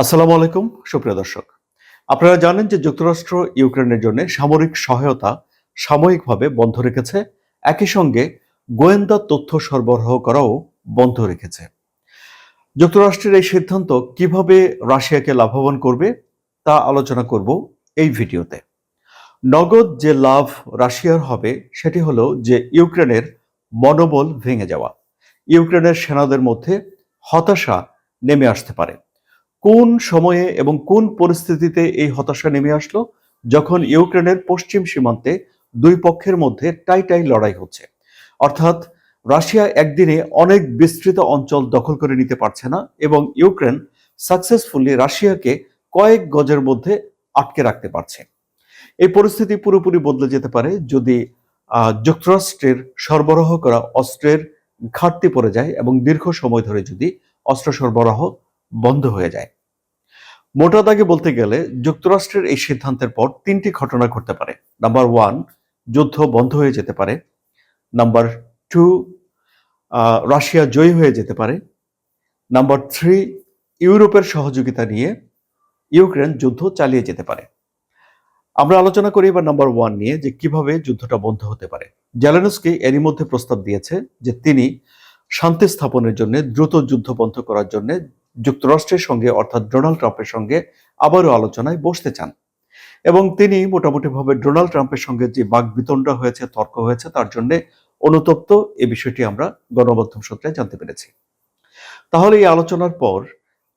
আসসালামু আলাইকুম, সুপ্রিয় দর্শক। আপনারা জানেন যে যুক্তরাষ্ট্র ইউক্রেনের জন্য সামরিক সহায়তা সাময়িকভাবে বন্ধ রেখেছে। একই সঙ্গে গোয়েন্দা তথ্য সরবরাহ করাও বন্ধ রেখেছে। যুক্তরাষ্ট্রের এই সিদ্ধান্ত কীভাবে রাশিয়াকে লাভবান করবে তা আলোচনা করব এই ভিডিওতে। নগদ যে লাভ রাশিয়ার হবে, সেটি হলো যে ইউক্রেনের মনোবল ভেঙে যাওয়া। ইউক্রেনের সেনাদের মধ্যে হতাশা নেমে আসতে পারে। কোন সময়ে এবং কোন পরিস্থিতিতে এই হতাশা নেমে আসলো? যখন ইউক্রেনের পশ্চিম সীমান্তে দুই পক্ষের মধ্যে টাই টাই লড়াই হচ্ছে। অর্থাৎ রাশিয়া একদিনে অনেক বিস্তৃত অঞ্চল দখল করে নিতে পারছে না এবং ইউক্রেন সাকসেসফুলি রাশিয়াকে কয়েক গজের মধ্যে আটকে রাখতে পারছে। এই পরিস্থিতি পুরোপুরি বদলে যেতে পারে যদি যুক্তরাষ্ট্রের সরবরাহ করা অস্ত্রের ঘাটতি পড়ে যায় এবং দীর্ঘ সময় ধরে যদি অস্ত্র সরবরাহ বন্ধ হয়ে যায়। মোটা দাগে বলতে গেলে যুক্তরাষ্ট্রের এই সিদ্ধান্তের পর তিনটি ঘটনা ঘটতে পারে। নাম্বার ওয়ান, যুদ্ধ বন্ধ হয়ে যেতে পারে। নাম্বার টু রাশিয়া জয়ী হয়ে যেতে পারে। নাম্বার থ্রি, ইউরোপের সহযোগিতা নিয়ে ইউক্রেন যুদ্ধ চালিয়ে যেতে পারে। আমরা আলোচনা করি এবার নাম্বার ওয়ান নিয়ে যে কীভাবে যুদ্ধটা বন্ধ হতে পারে। জেলেনস্কি এরই মধ্যে প্রস্তাব দিয়েছে যে তিনি শান্তি স্থাপনের জন্য দ্রুত যুদ্ধ বন্ধ করার জন্য যুক্তরাষ্ট্রের সঙ্গে, অর্থাৎ ডোনাল্ড ট্রাম্পের সঙ্গে আবারও আলোচনায় বসতে চান। এবং তিনি মোটামুটিভাবে ডোনাল্ড ট্রাম্পের সঙ্গে যে বাক বিতণ্ডা হয়েছে, তর্ক হয়েছে, তার জন্য অনুতপ্ত এই বিষয়টি আমরা গণমাধ্যম সূত্রে জানতে পেরেছি। তাহলে এই আলোচনার পর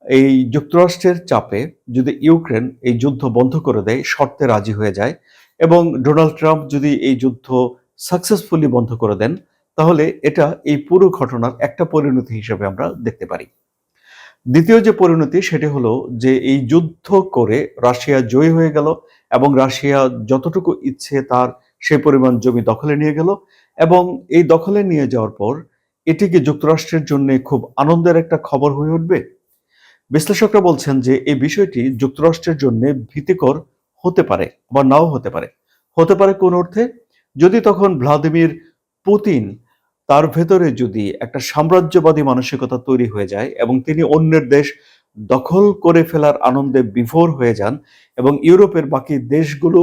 এই যুক্তরাষ্ট্রের চাপে যদি ইউক্রেন এই যুদ্ধ বন্ধ করে দেয়, শর্তে রাজি হয়ে যায় এবং ডোনাল্ড ট্রাম্প যদি এই যুদ্ধ সাকসেসফুলি বন্ধ করে দেন, তাহলে এটা এই পুরো ঘটনার একটা পরিণতি হিসেবে আমরা দেখতে পারি। দ্বিতীয় যে পরিণতি সেটি হলো যে এই যুদ্ধ করে রাশিয়া জয়ী হয়ে গেল এবং রাশিয়া যতটুকু ইচ্ছে তার সেই পরিমাণ জমি দখলে নিয়ে গেল এবং এই দখলে নিয়ে যাওয়ার পর এটি কি যুক্তরাষ্ট্রের জন্য খুব আনন্দের একটা খবর হয়ে উঠবে? বিশ্লেষকরা বলছেন যে এই বিষয়টি যুক্তরাষ্ট্রের জন্য ভীতিকর হতে পারে বা নাও হতে পারে। হতে পারে কোন অর্থে? যদি তখন ভ্লাদিমির পুতিন তার ভেতরে যদি একটা সাম্রাজ্যবাদী মানসিকতা তৈরি হয়ে যায় এবং তিনি অন্যের দেশ দখল করে ফেলার আনন্দে বিভোর হয়ে যান এবং ইউরোপের বাকি দেশগুলো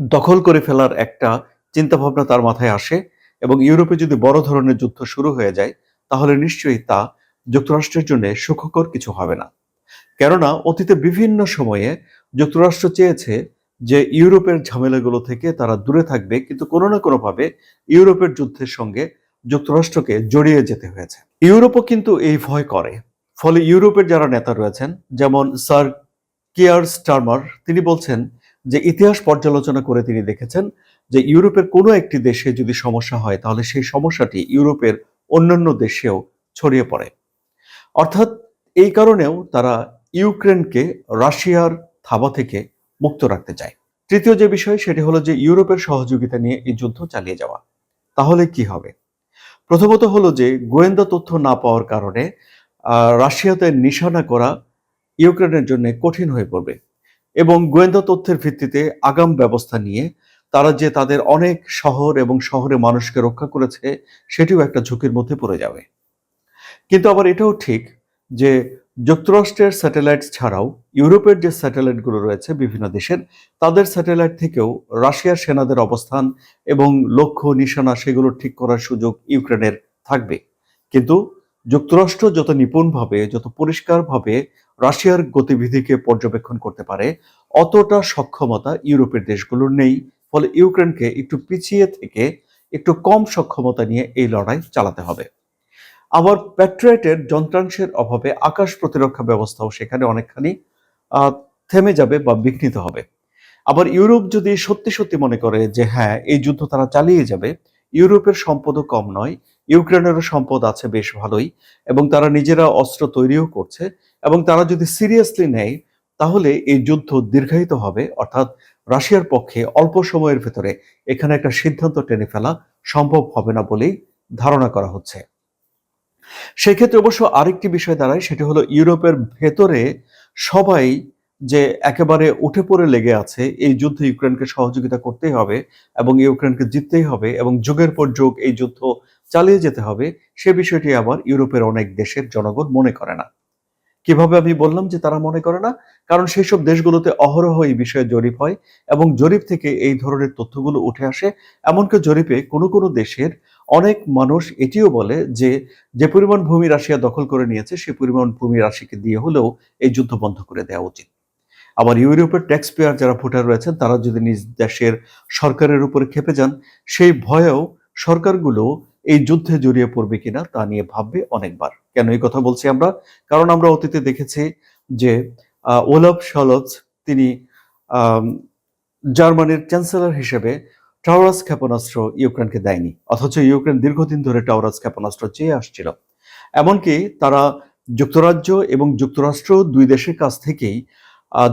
দখল করে ফেলার একটা চিন্তাভাবনা তার মাথায় আসে এবং ইউরোপে যদি বড় ধরনের যুদ্ধ শুরু হয়ে যায়, তাহলে নিশ্চয়ই তা যুক্তরাষ্ট্রের জন্য সুখকর কিছু হবে না। কেননা, অতীতে বিভিন্ন সময়ে যুক্তরাষ্ট্র চেয়েছে যে ইউরোপের ঝামেলাগুলো থেকে তারা দূরে থাকবে, কিন্তু কোনো না কোনোভাবে ইউরোপের যুদ্ধের সঙ্গে যুক্তরাষ্ট্রকে জড়িয়ে যেতে হয়েছে। ইউরোপও কিন্তু এই ভয় করে। ফলে ইউরোপের যারা নেতা রয়েছেন, যেমন স্যার কিয়ার স্টারমার, তিনি বলছেন যে ইতিহাস পর্যালোচনা করে তিনি দেখেছেন যে ইউরোপের কোনো একটি দেশে যদি সমস্যা হয়, তাহলে সেই সমস্যাটি ইউরোপের অন্যান্য দেশেও ছড়িয়ে পড়ে। অর্থাৎ এই কারণেও তারা ইউক্রেনকে রাশিয়ার থাবা থেকে মুক্ত রাখতে চায়। তৃতীয় যে বিষয়, সেটি হলো যে ইউরোপের সহযোগিতা নিয়ে এই যুদ্ধ চালিয়ে যাওয়া। তাহলে কি হবে? প্রথমত হলো যে গোয়েন্দা তথ্য না পাওয়ার কারণে রাশিয়াতে নিশানা করা ইউক্রেনের জন্য কঠিন হয়ে পড়বে এবং গোয়েন্দা তথ্যের ভিত্তিতে আগাম ব্যবস্থা নিয়ে তারা যে তাদের অনেক শহর এবং শহরে মানুষকে রক্ষা করেছে, সেটিও একটা ঝুঁকির মধ্যে পড়ে যাবে। কিন্তু আবার এটাও ঠিক যে যুক্তরাষ্ট্রের স্যাটেলাইট ছাড়াও ইউরোপের যে স্যাটেলাইটগুলো রয়েছে বিভিন্ন দেশের, তাদের স্যাটেলাইট থেকেও রাশিয়ার সেনাদের অবস্থান এবং লক্ষ্য নিশানা সেগুলো ঠিক করার সুযোগ ইউক্রেনের থাকবে। কিন্তু যুক্তরাষ্ট্র যত নিপুণভাবে, যত পরিষ্কারভাবে রাশিয়ার গতিবিধিকে পর্যবেক্ষণ করতে পারে, অতটা সক্ষমতা ইউরোপের দেশগুলোর নেই। ফলে ইউক্রেনকে একটু পিছিয়ে থেকে একটু কম সক্ষমতা নিয়ে এই লড়াই চালাতে হবে। আবার প্যাট্রিয়টের যন্ত্রাংশের অভাবে আকাশ প্রতিরক্ষা ব্যবস্থাও সেখানে অনেকখানি থেমে যাবে বা বিঘ্নিত হবে। আবার ইউরোপ যদি সত্যি সত্যি মনে করে যে হ্যাঁ এই যুদ্ধ তারা চালিয়ে যাবে, ইউরোপের সম্পদও কম নয়, ইউক্রেনেরও সম্পদ আছে বেশ ভালোই, এবং তারা নিজেরা অস্ত্র তৈরিও করছে, এবং তারা যদি সিরিয়াসলি নেয়, তাহলে এই যুদ্ধ দীর্ঘায়িত হবে, অর্থাৎ রাশিয়ার পক্ষে অল্প সময়ের ভেতরে এখানে একটা সিদ্ধান্ত টেনে ফেলা সম্ভব হবে না বলেই ধারণা করা হচ্ছে। সেক্ষেত্রে অবশ্য আরেকটি বিষয় দাঁড়ায়, সেটি হলো ইউরোপের ভেতরে সবাই যে একেবারে উঠে পড়ে লেগে আছে, এই যুদ্ধে ইউক্রেনকে সহযোগিতা করতেই হবে এবং ইউক্রেনকে জিততেই হবে এবং যুগের পর যুগ এই যুদ্ধ চালিয়ে যেতে হবে, সে বিষয়টি আবার ইউরোপের অনেক দেশের জনগণ মনে করে না। কীভাবে আমি বললাম যে তারা মনে করে না? কারণ সেই সব দেশগুলোতে অহরহ এই বিষয়ে জরিপ হয় এবং জরিপ থেকে এই ধরনের তথ্যগুলো উঠে আসে, এমনকি জরিপে কোনো কোনো দেশের অনেক মানুষ এটিও বলে যে যে পরিমাণ ভূমি রাশিয়া দখল করে নিয়েছে সেই পরিমাণ ভূমি রাশিকে দিয়ে হলেও এই যুদ্ধ বন্ধ করে দেওয়া উচিত। আবার ইউরোপের ট্যাক্স পেয়ার যারা ভোটার রয়েছেন, তারা যদি নিজ দেশের সরকারের উপরে খেপে যান, সেই ভয়েও সরকারগুলো এই যুদ্ধে জড়িয়ে পড়বে কিনা তা নিয়ে ভাববে অনেকবার। কেন এই কথা বলছি আমরা? কারণ আমরা অতীতে দেখেছি যে ওলাফ শলজ তিনি জার্মানির চ্যান্সেলর হিসেবে টাওরাস ক্ষেপণাস্ত্র ইউক্রেনকে দেয়নি, অথচ ইউক্রেন দীর্ঘদিন ধরে টাওরাস ক্ষেপণাস্ত্র চেয়ে আসছিল। এমনকি তারা যুক্তরাজ্য এবং যুক্তরাষ্ট্র দুই দেশের কাছ থেকেই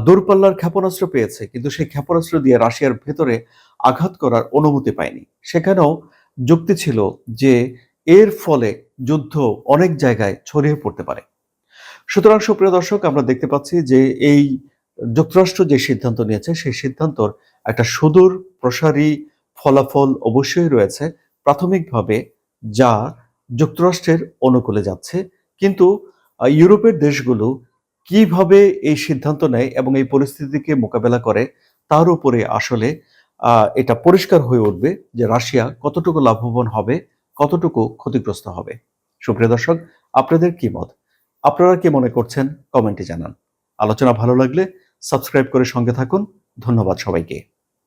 দূরপাল্লার ক্ষেপণাস্ত্র পেয়েছে, কিন্তু সেই ক্ষেপণাস্ত্র দিয়ে রাশিয়ার ভেতরে আঘাত করার অনুমতি পায়নি। সেখানেও যুক্তি ছিল যে এর ফলে যুদ্ধ অনেক জায়গায় ছড়িয়ে পড়তে পারে। সুতরাং সুপ্রিয় দর্শক, আমরা দেখতে পাচ্ছি যে এই যুক্তরাষ্ট্র যে সিদ্ধান্ত নিয়েছে, সেই সিদ্ধান্তর একটা সুদূর প্রসারী ফলাফল অবশ্যই রয়েছে। প্রাথমিকভাবে যা যুক্তরাষ্ট্রের অনুকূলে যাচ্ছে, কিন্তু ইউরোপের দেশগুলো কীভাবে এই সিদ্ধান্ত নেয় এবং এই পরিস্থিতিকে মোকাবেলা করে, তার উপরে আসলে এটা পরিষ্কার হয়ে উঠবে যে রাশিয়া কতটুকু লাভবান হবে, কতটুকু ক্ষতিগ্রস্ত হবে। সুপ্রিয় দর্শক, আপনাদের কি মত? আপনারা কি মনে করছেন? কমেন্টে জানান। আলোচনা ভালো লাগলে সাবস্ক্রাইব করে সঙ্গে থাকুন। ধন্যবাদ সবাইকে।